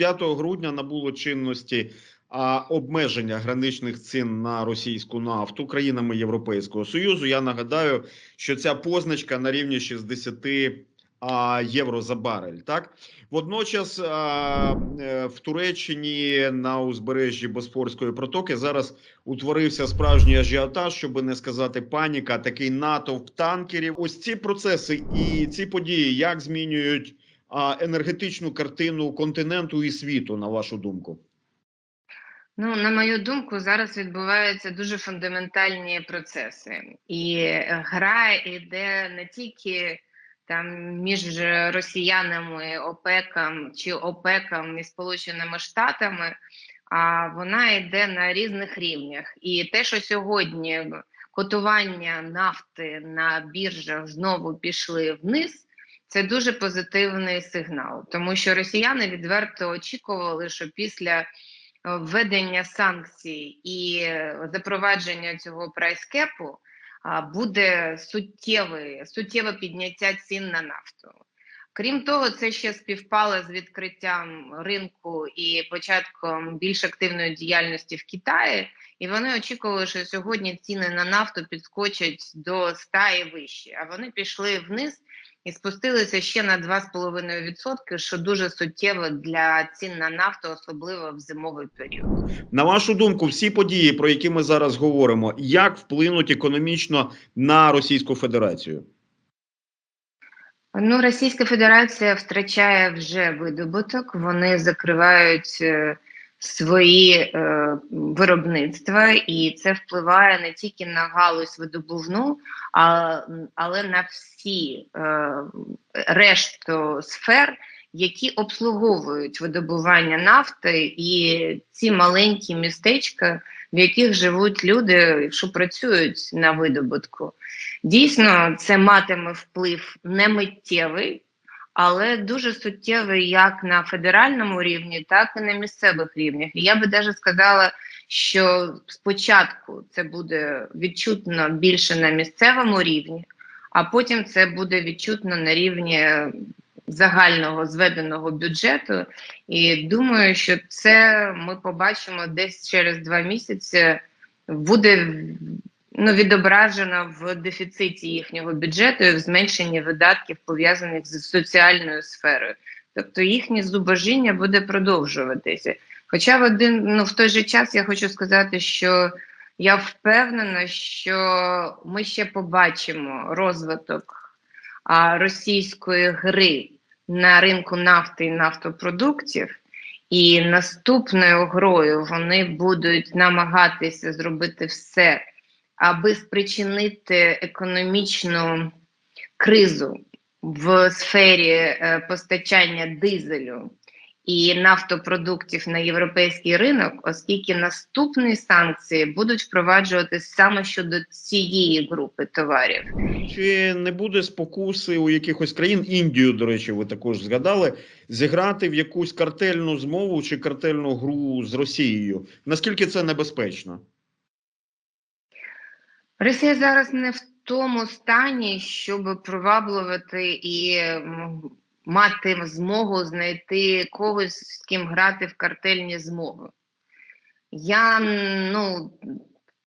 5 грудня набуло чинності обмеження граничних цін на російську нафту країнами Європейського Союзу. Я нагадаю, що ця позначка на рівні 60 а, євро за барель. Так водночас е, в Туреччині на узбережжі Босфорської протоки зараз утворився справжній ажіотаж, щоб не сказати паніка, такий натовп танкерів. Ось ці процеси і ці події як змінюють енергетичну картину континенту і світу, на вашу думку? Ну, на мою думку, зараз відбуваються дуже фундаментальні процеси, і е, гра йде не тільки там між росіянами, ОПЕКом чи ОПЕКом і Сполученими Штатами, а вона йде на різних рівнях. І те, що сьогодні котування нафти на біржах знову пішли вниз. Це дуже позитивний сигнал, тому що росіяни відверто очікували, що після е, введення санкцій і запровадження цього прайскепу буде суттєве, суттєве підняття цін на нафту. Крім того, це ще співпало з відкриттям ринку і початком більш активної діяльності в Китаї, і вони очікували, що сьогодні ціни на нафту підскочать до 100 і вище, а вони пішли вниз і спустилися ще на 2,5%, що дуже суттєво для цін на нафту, особливо в зимовий період. На вашу думку, всі події, про які ми зараз говоримо, як вплинуть економічно на Російську Федерацію? Ну, Російська Федерація втрачає вже видобуток, вони закривають е, свої е, виробництва, і це впливає не тільки на галузь видобувну, а, але на всі е, решту сфер, які обслуговують видобування нафти, і ці маленькі містечка, в яких живуть люди, що працюють на видобутку. Дійсно, це матиме вплив не миттєвий, але дуже суттєвий як на федеральному рівні, так і на місцевих рівнях. І я би навіть сказала, що спочатку це буде відчутно більше на місцевому рівні, а потім це буде відчутно на рівні загального зведеного бюджету. І думаю, що це ми побачимо десь через два місяці. Буде ну, відображено в дефіциті їхнього бюджету і в зменшенні видатків пов'язаних з соціальною сферою. Тобто їхнє зубожіння буде продовжуватися. Хоча в один ну в той же час я хочу сказати, що я впевнена, що ми ще побачимо розвиток а, російської гри на ринку нафти і нафтопродуктів. І наступною грою вони будуть намагатися зробити все, аби спричинити економічну кризу в сфері е, постачання дизелю і нафтопродуктів на європейський ринок, оскільки наступні санкції будуть впроваджуватися саме щодо цієї групи товарів. Чи не буде спокуси у якихось країн Індію, до речі, ви також згадали, зіграти в якусь картельну змову чи картельну гру з Росією? Наскільки це небезпечно? Росія зараз не в тому стані, щоб приваблювати і мати змогу знайти когось, з ким грати в картельні змови. Я ну,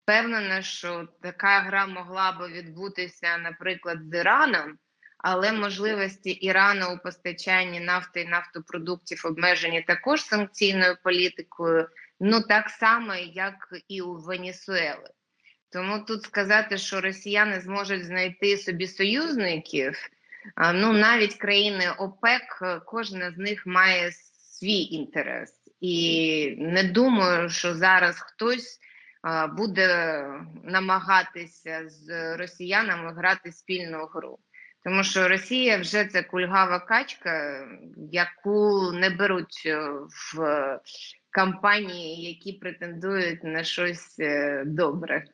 впевнена, що така гра могла би відбутися, наприклад, з Іраном, але можливості Ірану у постачанні нафти і нафтопродуктів обмежені також санкційною політикою, ну так само, як і у Венесуели. Тому тут сказати, що росіяни зможуть знайти собі союзників, ну навіть країни ОПЕК, кожна з них має свій інтерес, і не думаю, що зараз хтось буде намагатися з росіянами грати спільну гру. Тому що Росія вже це кульгава качка, яку не беруть е, в кампанії, які претендують на щось е, добре.